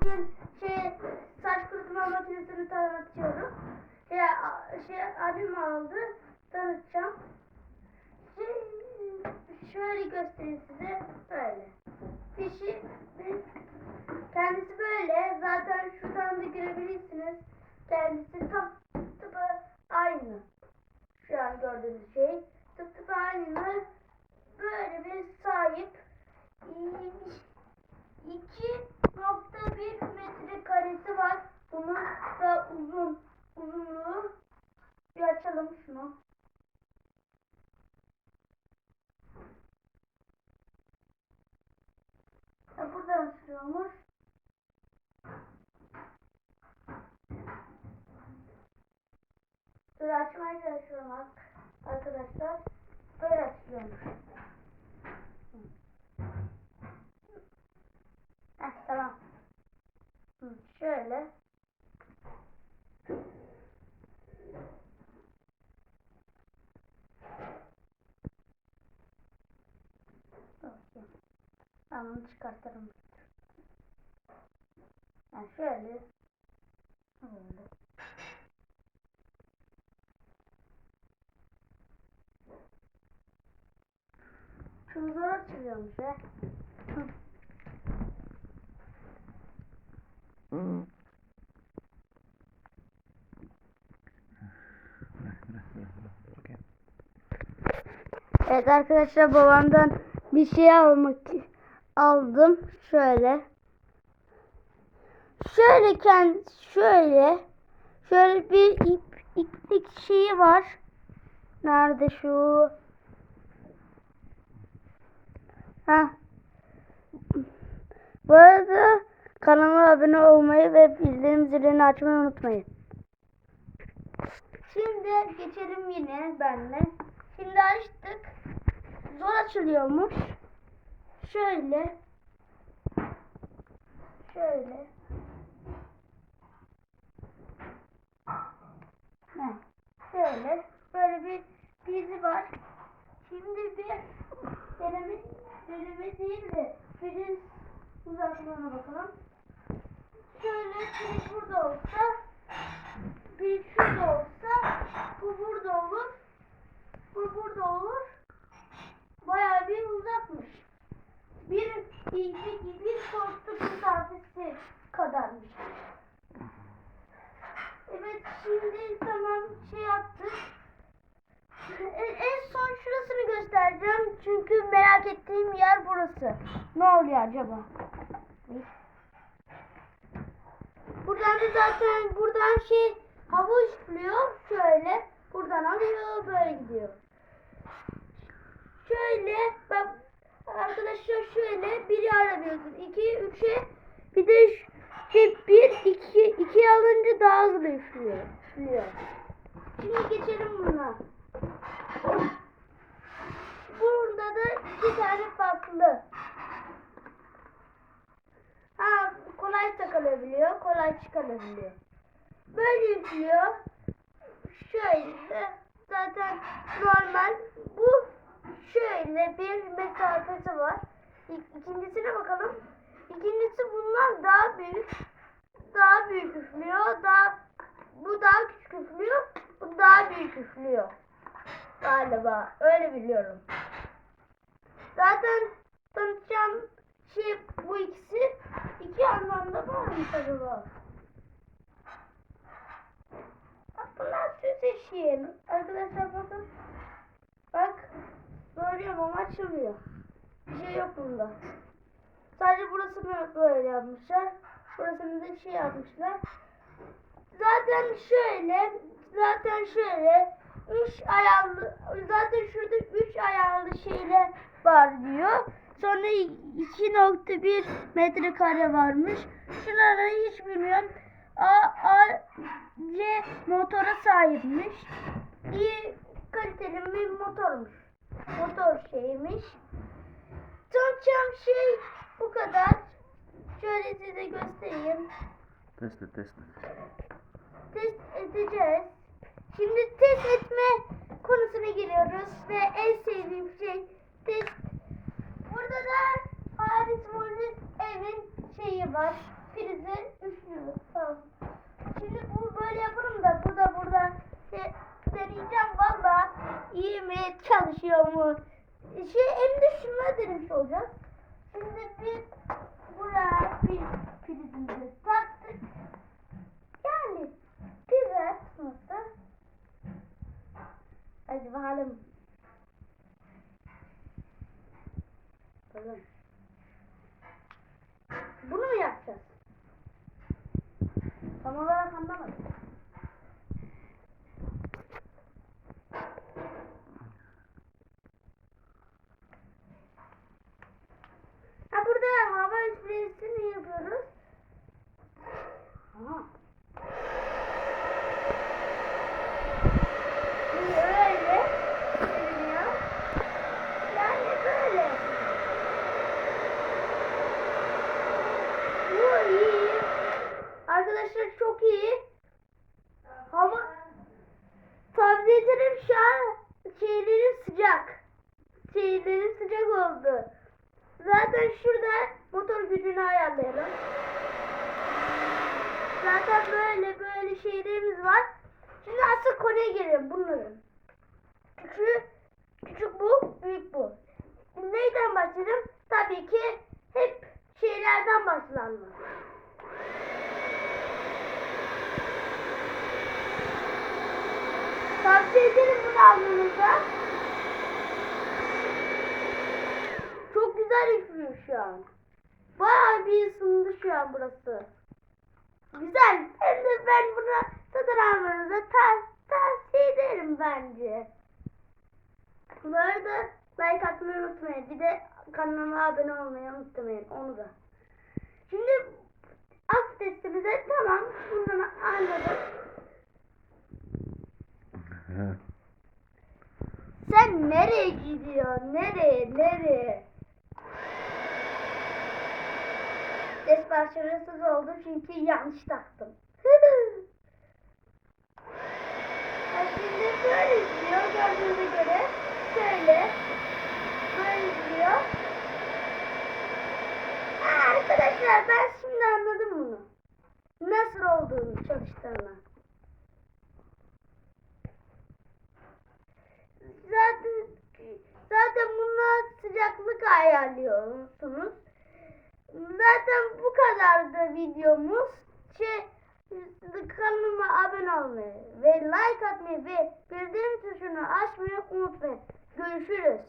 bugün şey saç kurutma makinesini tanıtıyorum. Şey, şey abim aldı. Tanıtacağım. Şey, şöyle göstereyim size. Böyle. Bir şey, kendisi böyle. Zaten şuradan da görebilirsiniz. Kendisi tam tıpı aynı. Şu an gördüğünüz şey. Tıp aynı. Böyle bir sahip. 2.1 metre karesi var. Bunun da uzun uzunluğu. Bir açalım şunu. Ha, buradan sürüyormuş. Dur açmaya çalışıyorum arkadaşlar. Böyle açılıyormuş. Heh, tamam. Şöyle. Ben bunu çıkartırım. Yani şöyle. Böyle. Şunu zor açılıyormuş. Hı. Evet arkadaşlar babamdan bir şey almak aldım. Şöyle. Şöyle kend şöyle şöyle bir ip iplik şeyi var. Nerede şu? Ha. Bu arada kanalıma abone olmayı ve bildirim zilini açmayı unutmayın. Şimdi geçelim yine benle. Şimdi açtık. Zor açılıyormuş. Şöyle. Şöyle. Ne? Şöyle. Böyle bir dizi var. Şimdi bir deneme, deneme değil de bir uzaklığına bakalım. Şöyle bir burada olsa bir şurada olsa bu burada olur. Bu burada olur. Bayağı bir uzakmış. Bir iki bir korktuk mesafesi kadarmış. Evet şimdi tamam şey yaptık. E, En son şurasını göstereceğim. Çünkü merak ettiğim yer burası. Ne oluyor acaba? Buradan da zaten buradan şey hava üflüyor. Şöyle. Buradan alıyor. Böyle gidiyor. Şöyle bak arkadaşlar şöyle biri aramıyorsun. iki üçe bir de şey bir iki iki alınca daha hızlı üflüyor. üflüyor. Şimdi geçelim buna. Burada da iki tane farklı. Ha kolay takılabiliyor, kolay çıkarabiliyor. Böyle üflüyor. Şöyle zaten normal bu şöyle bir mesafesi var. İkincisine bakalım. İkincisi bunlar daha büyük. Daha büyük üflüyor. Daha bu daha küçük üflüyor. Bu daha büyük üflüyor. Galiba. Öyle biliyorum. Zaten tanıtacağım şey bu ikisi. iki mı acaba? Bunlar süs eşiği. Arkadaşlar bakın. Bak. Söylüyorum ama açılmıyor. Bir şey yok bunda. Sadece burasını böyle yapmışlar. Burasını da şey yapmışlar. Zaten şöyle, zaten şöyle üç ayarlı, zaten şurada üç ayarlı şeyler var diyor. Sonra 2.1 metrekare varmış. Şunları hiç bilmiyorum. A, A, C motora sahipmiş. İyi kaliteli bir motormuş. Motor şeymiş. Tanıtacağım şey bu kadar. Şöyle size göstereyim. Test et test et. Test edeceğiz. Şimdi test etme konusuna geliyoruz ve en sevdiğim şey test. Da Paris Mol'ün evin şeyi var. prize üflüyoruz. Tamam. Şimdi bu böyle yaparım da bu da burada şey, deneyeceğim valla iyi mi çalışıyor mu? Şey de şuna denemiş olacağız. Şimdi biz buraya bir prizimizi taktık. Yani güzel nasıl? Hadi bakalım. Bakalım. Bunu mu yapacağız? Tam olarak anlamadım. Ha burada hava üfleyisini yapıyoruz. Aha. Şimdi öyle görünüyor. Yani böyle. Bu iyi. Arkadaşlar çok iyi. Hava tavsiye ederim şu an şeylerin sıcak. Şeylerin sıcak oldu. Zaten şurada motor gücünü ayarlayalım. Zaten böyle böyle şeylerimiz var. Şimdi asıl konuya gelelim bunların. Küçük, küçük bu, büyük bu. Neyden başlayalım? Tabii ki hep şeylerden başlanmalı. Tavsiye ederim bunu almanıza. Güzel üflüyor şu an. Bayağı bir ısındı şu an burası. Güzel. Hem de ben bunu satın almanıza tav tavsiye ederim bence. Bu arada like atmayı unutmayın. Bir de kanalıma abone olmayı unutmayın. Onu da. Şimdi az testimize tamam. Bundan anladım. Sen nereye gidiyorsun? Nereye? Nereye? Ses başarısız oldu çünkü yanlış taktım. Şimdi böyle izliyor gördüğünüze göre. Şöyle. Böyle izliyor. Aa, arkadaşlar ben şimdi anladım bunu. Nasıl olduğunu çalıştığını. Zaten zaten bunlar sıcaklık ayarlıyorsunuz. Zaten bu kadardı videomuz. Şey, kanalıma abone olmayı ve like atmayı ve bildirim tuşunu açmayı unutmayın. Görüşürüz.